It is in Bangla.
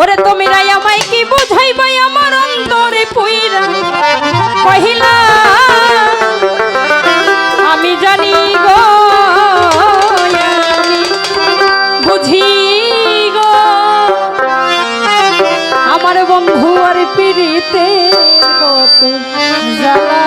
ওরে তুমি রাই আমায় কি বুঝাইবে? আমার অন্তরে পুইরা কহিলা, আমি জানি গো বুঝি গো, আমার বন্ধু আর পিড়িতে কত জ্বালা